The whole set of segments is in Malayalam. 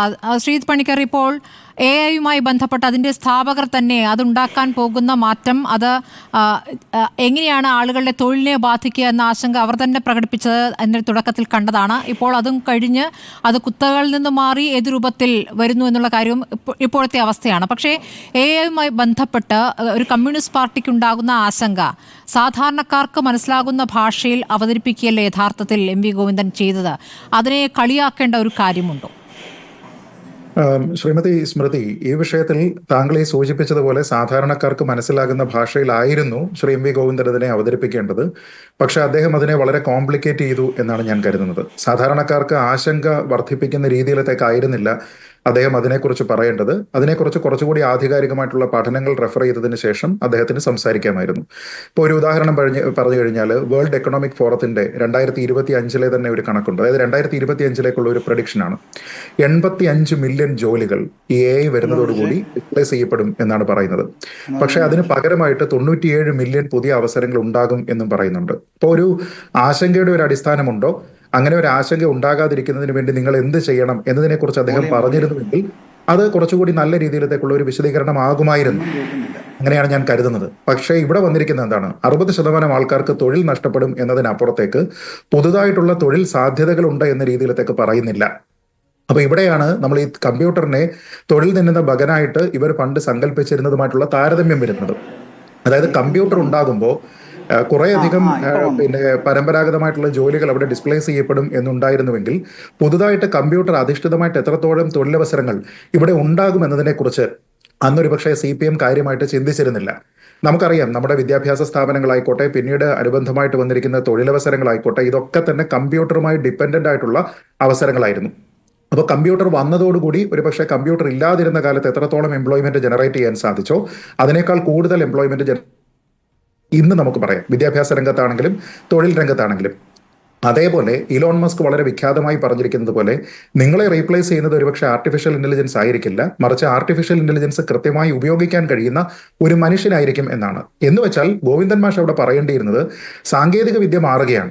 ആ പണിക്കർ ഇപ്പോൾ എ ഐയുമായി ബന്ധപ്പെട്ട് അതിന്റെ സ്ഥാപകർ തന്നെ അതുണ്ടാക്കാൻ പോകുന്ന മാറ്റം അത് എങ്ങനെയാണ് ആളുകളുടെ തൊഴിലിനെ ബാധിക്കുക എന്ന ആശങ്ക അവർ തന്നെ പ്രകടിപ്പിച്ചത് അതിന്റെ തുടക്കത്തിൽ കണ്ടതാണ്. ഇപ്പോൾ അതും കഴിഞ്ഞ് അത് കുത്തകളിൽ നിന്ന് മാറി ഏത് രൂപത്തിൽ വരുന്നു എന്നുള്ള കാര്യവും ഇപ്പോഴത്തെ അവസ്ഥയാണ്. പക്ഷേ എ ഐയുമായി ബന്ധപ്പെട്ട് ഒരു കമ്മ്യൂണിസ്റ്റ് പാർട്ടിക്ക് ഉണ്ടാകുന്ന ആശങ്ക സാധാരണക്കാർക്ക് മനസ്സിലാകുന്ന ഭാഷയിൽ അവതരിപ്പിക്കുകയല്ലേ യഥാർത്ഥത്തിൽ എം വി ഗോവിന്ദൻ ചെയ്തത്? അതിനെ കളിയാക്കേണ്ട ഒരു കാര്യമുണ്ടോ? ശ്രീമതി സ്മൃതി ഈ വിഷയത്തിൽ താങ്കൾ ഈ സൂചിപ്പിച്ചതുപോലെ സാധാരണക്കാർക്ക് മനസ്സിലാകുന്ന ഭാഷയിലായിരുന്നു ശ്രീ എം വി ഗോവിന്ദൻ അതിനെ അവതരിപ്പിക്കേണ്ടത്. പക്ഷെ അദ്ദേഹം അതിനെ വളരെ കോംപ്ലിക്കേറ്റ് ചെയ്തു എന്നാണ് ഞാൻ കരുതുന്നത്. സാധാരണക്കാർക്ക് ആശങ്ക വർദ്ധിപ്പിക്കുന്ന രീതിയിലത്തേക്കായിരുന്നില്ല. അദ്ദേഹം അതിനെക്കുറിച്ച് പറയേണ്ടത് അതിനെക്കുറിച്ച് കുറച്ചുകൂടി ആധികാരികമായിട്ടുള്ള പഠനങ്ങൾ റെഫർ ചെയ്തതിന് ശേഷം അദ്ദേഹത്തിന് സംസാരിക്കാമായിരുന്നു. ഇപ്പോൾ ഒരു ഉദാഹരണം പറഞ്ഞ് പറഞ്ഞു കഴിഞ്ഞാൽ വേൾഡ് എക്കണോമിക് ഫോറത്തിന്റെ രണ്ടായിരത്തി ഇരുപത്തി അഞ്ചിലെ തന്നെ ഒരു കണക്കുണ്ട്. അതായത് രണ്ടായിരത്തി ഇരുപത്തി അഞ്ചിലേക്കുള്ള ഒരു പ്രഡിക്ഷനാണ് എൺപത്തി അഞ്ച് മില്യൺ ജോലികൾ ഈ എ ഐ വരുന്നതോടുകൂടി റിപ്ലേസ് ചെയ്യപ്പെടും എന്നാണ് പറയുന്നത്. പക്ഷേ അതിന് പകരമായിട്ട് തൊണ്ണൂറ്റിയേഴ് മില്യൺ പുതിയ അവസരങ്ങൾ ഉണ്ടാകും എന്നും പറയുന്നുണ്ട്. ഇപ്പോൾ ഒരു ആശങ്കയുടെ ഒരു അടിസ്ഥാനമുണ്ടോ? അങ്ങനെ ഒരു ആശങ്ക ഉണ്ടാകാതിരിക്കുന്നതിന് വേണ്ടി നിങ്ങൾ എന്ത് ചെയ്യണം എന്നതിനെക്കുറിച്ച് അദ്ദേഹം പറഞ്ഞിരുന്നുവെങ്കിൽ അത് കുറച്ചുകൂടി നല്ല രീതിയിലത്തേക്കുള്ള ഒരു വിശദീകരണമാകുമായിരുന്നു. അങ്ങനെയാണ് ഞാൻ കരുതുന്നത്. പക്ഷേ ഇവിടെ വന്നിരിക്കുന്നത് എന്താണ്? അറുപത് ശതമാനം ആൾക്കാർക്ക് തൊഴിൽ നഷ്ടപ്പെടും എന്നതിനപ്പുറത്തേക്ക് പുതുതായിട്ടുള്ള തൊഴിൽ സാധ്യതകളുണ്ട് എന്ന രീതിയിലത്തേക്ക് പറയുന്നില്ല. അപ്പൊ ഇവിടെയാണ് നമ്മൾ ഈ കമ്പ്യൂട്ടറിനെ തൊഴിൽ നിന്നുന്ന ബഗനായിട്ട് ഇവർ പണ്ട് സങ്കല്പിച്ചിരുന്നതുമായിട്ടുള്ള താരതമ്യം വരുന്നത്. അതായത് കമ്പ്യൂട്ടർ ഉണ്ടാകുമ്പോൾ കുറേയധികം പിന്നെ പരമ്പരാഗതമായിട്ടുള്ള ജോലികൾ അവിടെ ഡിസ്പ്ലേസ് ചെയ്യപ്പെടും എന്നുണ്ടായിരുന്നുവെങ്കിൽ പുതുതായിട്ട് കമ്പ്യൂട്ടർ അധിഷ്ഠിതമായിട്ട് എത്രത്തോളം തൊഴിലവസരങ്ങൾ ഇവിടെ ഉണ്ടാകും എന്നതിനെക്കുറിച്ച് അന്നൊരു പക്ഷേ സി പി എം കാര്യമായിട്ട് ചിന്തിച്ചിരുന്നില്ല. നമുക്കറിയാം നമ്മുടെ വിദ്യാഭ്യാസ സ്ഥാപനങ്ങളായിക്കോട്ടെ പിന്നീട് അനുബന്ധമായിട്ട് വന്നിരിക്കുന്ന തൊഴിലവസരങ്ങളായിക്കോട്ടെ ഇതൊക്കെ തന്നെ കമ്പ്യൂട്ടറുമായി ഡിപ്പെൻഡന്റ് ആയിട്ടുള്ള അവസരങ്ങളായിരുന്നു. അപ്പോൾ കമ്പ്യൂട്ടർ വന്നതോടുകൂടി ഒരു പക്ഷേ കമ്പ്യൂട്ടർ ഇല്ലാതിരുന്ന കാലത്ത് എത്രത്തോളം എംപ്ലോയ്മെന്റ് ജനറേറ്റ് ചെയ്യാൻ സാധിച്ചോ അതിനേക്കാൾ കൂടുതൽ എംപ്ലോയ്മെന്റ് ജന ഇന്ന് നമുക്ക് പറയാം. വിദ്യാഭ്യാസ രംഗത്താണെങ്കിലും തൊഴിൽ രംഗത്താണെങ്കിലും. അതേപോലെ ഇലോൺ മസ്ക് വളരെ വിഖ്യാതമായി പറഞ്ഞിരിക്കുന്നത് പോലെ നിങ്ങളെ റീപ്ലേസ് ചെയ്യുന്നത് ഒരുപക്ഷെ ആർട്ടിഫിഷ്യൽ ഇന്റലിജൻസ് ആയിരിക്കില്ല. മറിച്ച് ആർട്ടിഫിഷ്യൽ ഇന്റലിജൻസ് കൃത്യമായി ഉപയോഗിക്കാൻ കഴിയുന്ന ഒരു മനുഷ്യനായിരിക്കും എന്നാണ്. എന്ന് വെച്ചാൽ ഗോവിന്ദൻ മാഷ് അവിടെ പറയേണ്ടിയിരുന്നത് സാങ്കേതിക വിദ്യ മാറുകയാണ്.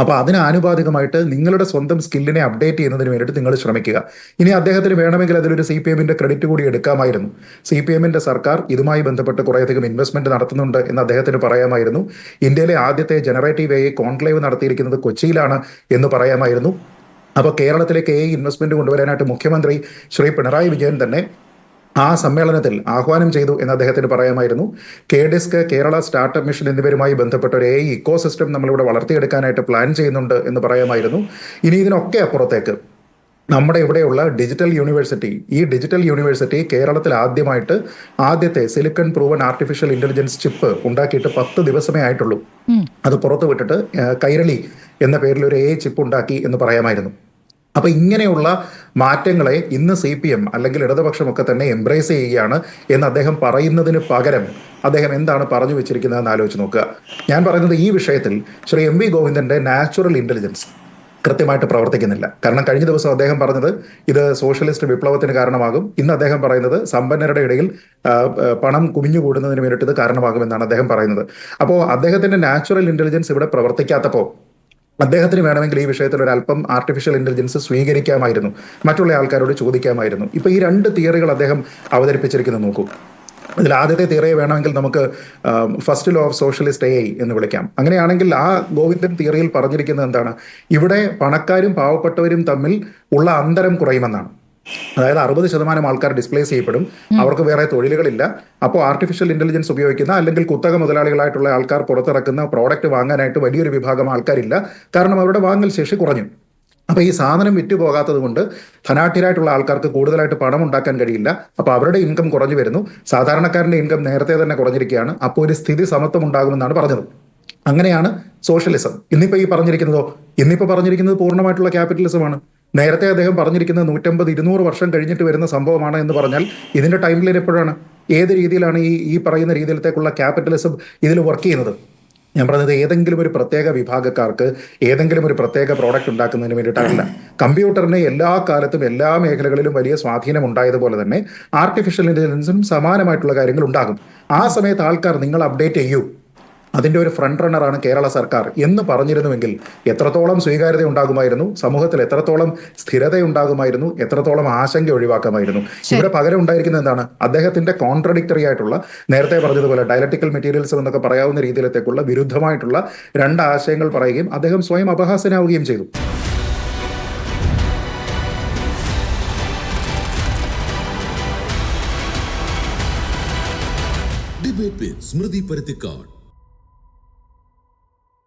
അപ്പൊ അതിന് ആനുപാതികമായിട്ട് നിങ്ങളുടെ സ്വന്തം സ്കില്ലിനെ അപ്ഡേറ്റ് ചെയ്യുന്നതിന് വേണ്ടിയിട്ട് നിങ്ങൾ ശ്രമിക്കുക. ഇനി അദ്ദേഹത്തിന് വേണമെങ്കിൽ അതിലൊരു സി പി എമ്മിന്റെ ക്രെഡിറ്റ് കൂടി എടുക്കാമായിരുന്നു. സി പി എമ്മിന്റെ സർക്കാർ ഇതുമായി ബന്ധപ്പെട്ട് കുറേയധികം ഇൻവെസ്റ്റ്മെന്റ് നടത്തുന്നുണ്ട് എന്ന് അദ്ദേഹത്തിന് പറയാമായിരുന്നു. ഇന്ത്യയിലെ ആദ്യത്തെ ജനറേറ്റീവ് എ കോൺക്ലേവ് നടത്തിയിരിക്കുന്നത് കൊച്ചിയിലാണ് എന്ന് പറയാമായിരുന്നു. അപ്പോൾ കേരളത്തിലേക്ക് എ ഇൻവെസ്റ്റ്മെന്റ് കൊണ്ടുവരാനായിട്ട് മുഖ്യമന്ത്രി ശ്രീ പിണറായി വിജയൻ തന്നെ ആ സമ്മേളനത്തിൽ ആഹ്വാനം ചെയ്തു എന്ന് അദ്ദേഹത്തിന് പറയാമായിരുന്നു. K disc Kerala startup mission എന്നിവരുമായി ബന്ധപ്പെട്ട ഒരു എ ഇക്കോ സിസ്റ്റം നമ്മളിവിടെ വളർത്തിയെടുക്കാനായിട്ട് പ്ലാൻ ചെയ്യുന്നുണ്ട് എന്ന് പറയാമായിരുന്നു. ഇനി ഇതിനൊക്കെ അപ്പുറത്തേക്ക് നമ്മുടെ ഇവിടെയുള്ള ഡിജിറ്റൽ യൂണിവേഴ്സിറ്റി ഈ ഡിജിറ്റൽ യൂണിവേഴ്സിറ്റി കേരളത്തിൽ ആദ്യമായിട്ട് ആദ്യത്തെ silicon proven artificial intelligence chip ഉണ്ടാക്കിയിട്ട് പത്ത് ദിവസമേ ആയിട്ടുള്ളൂ. അത് പുറത്തു വിട്ടിട്ട് കൈരളി എന്ന പേരിൽ ഒരു എ ചിപ്പ് ഉണ്ടാക്കി എന്ന് പറയാമായിരുന്നു. അപ്പൊ ഇങ്ങനെയുള്ള മാറ്റങ്ങളെ ഇന്ന് സി പി എം അല്ലെങ്കിൽ ഇടതുപക്ഷമൊക്കെ തന്നെ എംബ്രേസ് ചെയ്യുകയാണ് എന്ന് അദ്ദേഹം പറയുന്നതിന് പകരം അദ്ദേഹം എന്താണ് പറഞ്ഞു വെച്ചിരിക്കുന്നതെന്ന് ആലോചിച്ച് നോക്കുക. ഞാൻ പറയുന്നത് ഈ വിഷയത്തിൽ ശ്രീ എം വി ഗോവിന്ദന്റെ നാച്ചുറൽ ഇന്റലിജൻസ് കൃത്യമായിട്ട് പ്രവർത്തിക്കുന്നില്ല. കാരണം കഴിഞ്ഞ ദിവസം അദ്ദേഹം പറഞ്ഞത് ഇത് സോഷ്യലിസ്റ്റ് വിപ്ലവത്തിന് കാരണമാകും. ഇന്ന് അദ്ദേഹം പറയുന്നത് സമ്പന്നരുടെ ഇടയിൽ പണം കുമിഞ്ഞുകൂടുന്നതിന് വേണ്ടിയിട്ട് ഇത് കാരണമാകുമെന്നാണ് അദ്ദേഹം പറയുന്നത്. അപ്പോൾ അദ്ദേഹത്തിന്റെ നാച്ചുറൽ ഇന്റലിജൻസ് ഇവിടെ പ്രവർത്തിക്കാത്തപ്പോൾ അദ്ദേഹത്തിന് വേണമെങ്കിൽ ഈ വിഷയത്തിൽ ഒരു അല്പം ആർട്ടിഫിഷ്യൽ ഇന്റലിജൻസ് സ്വീകരിക്കാമായിരുന്നു. മറ്റുള്ള ആൾക്കാരോട് ചോദിക്കാമായിരുന്നു. ഇപ്പൊ ഈ രണ്ട് തിയറികൾ അദ്ദേഹം അവതരിപ്പിച്ചിരിക്കുന്നത് നോക്കൂ. അതിൽ ആദ്യത്തെ തിയറിയെ വേണമെങ്കിൽ നമുക്ക് first law of socialist a എന്ന് വിളിക്കാം. അങ്ങനെയാണെങ്കിൽ ആ ഗോവിന്ദൻ തിയറിയിൽ പറഞ്ഞിരിക്കുന്നത് എന്താണ്? ഇവിടെ പണക്കാരും പാവപ്പെട്ടവരും തമ്മിൽ ഉള്ള അന്തരം കുറയുമെന്നാണ്. അതായത് അറുപത് ശതമാനം ആൾക്കാർ ഡിസ്പ്ലേസ് ചെയ്യപ്പെടും. അവർക്ക് വേറെ തൊഴിലുകളില്ല. അപ്പോൾ ആർട്ടിഫിഷ്യൽ ഇന്റലിജൻസ് ഉപയോഗിക്കുന്ന അല്ലെങ്കിൽ കുത്തക മുതലാളികളായിട്ടുള്ള ആൾക്കാർ പുറത്തിറക്കുന്ന പ്രോഡക്റ്റ് വാങ്ങാനായിട്ട് വലിയൊരു വിഭാഗം ആൾക്കാരില്ല. കാരണം അവരുടെ വാങ്ങൽ ശേഷി കുറഞ്ഞു. അപ്പൊ ഈ സാധനം വിറ്റുപോകാത്തത് കൊണ്ട് ധനാഠ്യരായിട്ടുള്ള ആൾക്കാർക്ക് കൂടുതലായിട്ട് പണം ഉണ്ടാക്കാൻ കഴിയില്ല. അപ്പൊ അവരുടെ ഇൻകം കുറഞ്ഞു വരുന്നു. സാധാരണക്കാരന്റെ ഇൻകം നേരത്തെ തന്നെ കുറഞ്ഞിരിക്കുകയാണ്. അപ്പോൾ ഒരു സ്ഥിതി സമത്വം ഉണ്ടാകുമെന്നാണ് പറഞ്ഞത്. അങ്ങനെയാണ് സോഷ്യലിസം ഇന്നിപ്പോ ഈ പറഞ്ഞിരിക്കുന്നതോ. ഇന്നിപ്പോ പറഞ്ഞിരിക്കുന്നത് പൂർണമായിട്ടുള്ള ക്യാപിറ്റലിസമാണ് നേരത്തെ അദ്ദേഹം പറഞ്ഞിരിക്കുന്നത് നൂറ്റമ്പത് ഇരുന്നൂറ് വർഷം കഴിഞ്ഞിട്ട് വരുന്ന സംഭവമാണ് എന്ന് പറഞ്ഞാൽ ഇതിന്റെ ടൈം ലൈൻ എപ്പോഴാണ്? ഏത് രീതിയിലാണ് ഈ ഈ പറയുന്ന രീതിയിലത്തേക്കുള്ള ക്യാപിറ്റലിസം ഇതിൽ വർക്ക് ചെയ്യുന്നത്? ഞാൻ പറഞ്ഞത് ഏതെങ്കിലും ഒരു പ്രത്യേക വിഭാഗക്കാർക്ക് ഏതെങ്കിലും ഒരു പ്രത്യേക പ്രോഡക്റ്റ് ഉണ്ടാക്കുന്നതിന് വേണ്ടിയിട്ടല്ല. കമ്പ്യൂട്ടറിന് എല്ലാ കാലത്തും എല്ലാ മേഖലകളിലും വലിയ സ്വാധീനം ഉണ്ടായതുപോലെ തന്നെ ആർട്ടിഫിഷ്യൽ ഇന്റലിജൻസും സമാനമായിട്ടുള്ള കാര്യങ്ങൾ ഉണ്ടാകും. ആ സമയത്ത് ആൾക്കാർ നിങ്ങൾ അപ്ഡേറ്റ് ചെയ്യൂ. അതിന്റെ ഒരു ഫ്രണ്ട് റണ്ണറാണ് കേരള സർക്കാർ എന്ന് പറഞ്ഞിരുന്നുവെങ്കിൽ എത്രത്തോളം സ്വീകാര്യത ഉണ്ടാകുമായിരുന്നു? സമൂഹത്തിൽ എത്രത്തോളം സ്ഥിരത ഉണ്ടാകുമായിരുന്നു എത്രത്തോളം ആശങ്ക ഒഴിവാക്കാമായിരുന്നു? ഇവിടെ പകരം ഉണ്ടായിരിക്കുന്നത് എന്താണ്? അദ്ദേഹത്തിന്റെ കോൺട്രഡിക്ടറി ആയിട്ടുള്ള നേരത്തെ പറഞ്ഞതുപോലെ ഡയലക്ടിക്കൽ മെറ്റീരിയൽസ് എന്നൊക്കെ പറയാവുന്ന രീതിയിലത്തേക്കുള്ള വിരുദ്ധമായിട്ടുള്ള രണ്ട് ആശയങ്ങൾ പറയുകയും അദ്ദേഹം സ്വയം അപഹാസനാവുകയും ചെയ്തു. ഡിബേറ്റ് സ്മൃതി പരുത്തിക്കാട്